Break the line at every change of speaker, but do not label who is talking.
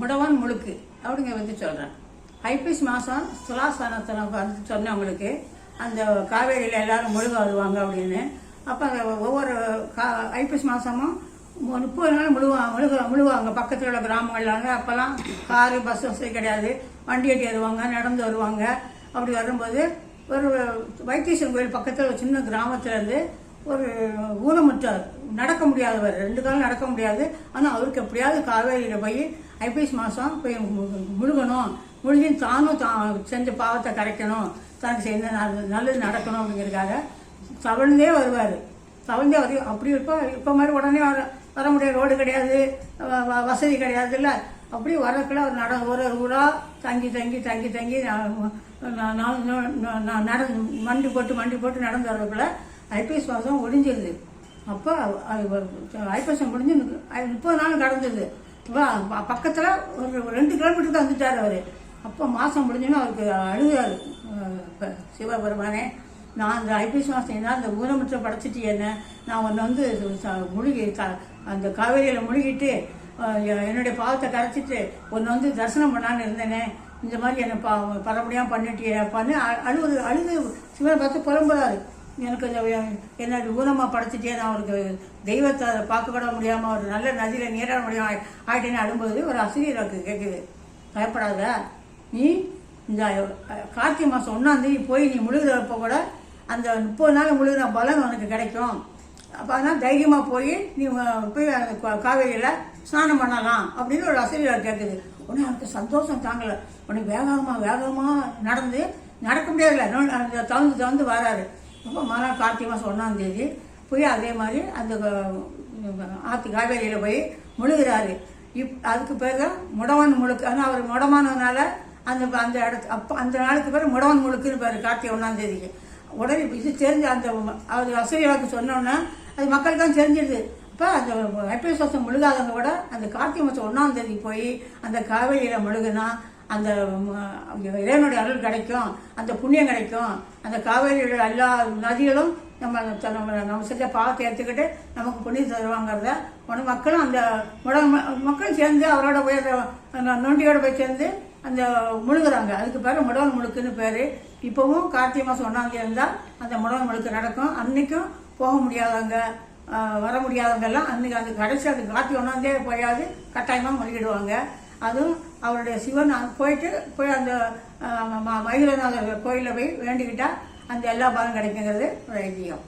முடவான் முழுக்கு. அப்படிங்க வந்து சொல்கிறேன் ஐப்பசி மாதம் சுலாசனத்தில் வந்து சொன்னவங்களுக்கு அந்த காவேரியில் எல்லாரும் முழுக வருவாங்க அப்படின்னு. அப்போ ஒவ்வொரு கா ஐப்பசி மாதமும் முப்பது நாள் முழுவாங்க முழுக முழுவாங்க. பக்கத்தில் உள்ள கிராமங்கள்லாங்க அப்போல்லாம் காரு பஸ் வசதி கிடையாது. வண்டி ஏட்டி வருவாங்க நடந்து வருவாங்க. அப்படி வரும்போது ஒரு வைத்தீஸ்வரன் கோயில் பக்கத்தில் ஒரு சின்ன கிராமத்துலேருந்து ஒரு ஊனமுற்றார் நடக்க முடியாதவர் ரெண்டு காலம் நடக்க முடியாது ஆனால் அவருக்கு எப்படியாவது காவேரியில் போய் ஐப்பசி மாதம் போய் முழுகணும் முழுகி தானும் தா செஞ்ச பாவத்தை கரைக்கணும் தனக்கு செய்த நல்லது நடக்கணும் அப்படிங்கிறதுக்காக தவழ்ந்தே வருவார் தவழ்ந்தே வர அப்படி இருப்போம் இப்போ மாதிரி உடனே வர வர முடியாது ரோடு கிடையாது வ- வசதி கிடையாது இல்லை அப்படி வரக்குள்ள ஒரு நட ஒரு ஒரு ஊராக தங்கி தங்கி தங்கி தங்கி நடந்து மண்டி போட்டு மண்டி போட்டு நடந்து வரக்குள்ள ஐபிஎஸ் வாசம் ஒடிஞ்சிருது அப்போ ஐபிஎஸ் முடிஞ்சு முப்பது நாள் கடந்தது. பக்கத்தில் ஒரு ரெண்டு கிலோமீட்டருக்கு வந்துட்டார் அவர். அப்போ மாதம் முடிஞ்சோன்னு அவருக்கு அழுகிறார் சிவபெருமானே நான் அந்த ஐபிஎஸ் மாதம் என்ன அந்த ஊனமுற்ற படைச்சிட்டு என்ன நான் ஒன்று வந்து ச- முழுகி க- அந்த காவேரியில் முழுகிட்டு என்னுடைய பாவத்தை கரைச்சிட்டு ஒன்று வந்து தரிசனம் பண்ணான்னு இருந்தேனே இந்த மாதிரி என்னை பா பரபடியாக பண்ணிட்டு அ- அழுது அழுது சிவனை பார்த்து புலம்புறாரு. எனக்கு இந்த என்ன ஊனமாக படைச்சிட்டே நான் அவருக்கு தெய்வத்தை பார்க்க கூட முடியாமல் ஒரு நல்ல நதியில் நீராட முடியாமல் ஆயிட்டேன்னு அழும்போது ஒரு ஆசிரியருக்கு கேட்குது. பயப்படாத. நீ இந்த கார்த்திகை மாதம் ஒன்றாந்தேதி போய் நீ முழுகிறப்ப கூட அந்த முப்பது நாள் முழுகிற பலன் உனக்கு கிடைக்கும். அப்போ அதனால் தைரியமாக போய் நீ போய் அந்த காவேரியில் ஸ்நானம் பண்ணலாம் அப்படின்னு ஒரு ஆசிரியர் கேட்குது. உடனே அவனுக்கு சந்தோஷம் தாங்கலை. உனக்கு வேகமாக வேகமாக நடந்து நடக்க முடியாதுல்ல. தகுந்து தகுந்து வராரு. அப்போ மறுநாள் கார்த்திகை மாதம் ஒன்றாந்தேதி போய் அதே மாதிரி அந்த ஆற்று காவேரியில் போய் முழுகிறாரு. இப் அதுக்கு பேர் தான் முடவன் முழுக்கு. ஆனால் அவர் முடமானதுனால அந்த அந்த இடத்து அப்போ அந்த நாளுக்கு பேர் முடவன் முழுக்குன்னு பேர் கார்த்திகை ஒன்றாந்தேதிக்கு உடனே இது தெரிஞ்சு அந்த அவர் ஆசிரியர்களுக்கு சொன்னோன்னே அது மக்களுக்கு தான் தெரிஞ்சிருது. அப்போ அந்த ஐபிஎஸ் சுவாசம் முழுகாதவங்க கூட அந்த கார்த்திகை மாதம் ஒன்றாம் தேதி போய் அந்த காவேரியில் முழுகுனா அந்த இறைவனுடைய அருள் கிடைக்கும் அந்த புண்ணியம் கிடைக்கும் அந்த காவேரியோட எல்லா நதிகளும் நம்ம த- நம்ம நம்ம செஞ்ச பாவத்தை ஏற்றுக்கிட்டு நமக்கு புண்ணியம் தருவாங்கிறத உடனே மக்களும் அந்த உடம்பு மக்களும் சேர்ந்து அவரோட போய் நொண்டியோட போய் சேர்ந்து அந்த முழுகுறாங்க. அதுக்கு பேர் முடவன் முழுக்குன்னு பேர். இப்போவும் கார்த்திகை மாதம் ஒன்றாம் இருந்தால் அந்த முடவன் முழுக்கு நடக்கும். அன்றைக்கும் போக முடியாதவங்க வர முடியாதவங்க எல்லாம் அன்னைக்கு அந்த கடைசி அது கார்த்திகை ஒன்றாந்தே போயாவது கட்டாயமாக முழுகிடுவாங்க. அதுவும் அவருடைய சிவன் அங்கே போயிட்டு போய் அந்த ம- மயிலநாதர் கோயிலில் போய் வேண்டிக்கிட்டால் அந்த எல்லா பலன் கிடைக்குங்கிறது ஒரு ஐதீகம்.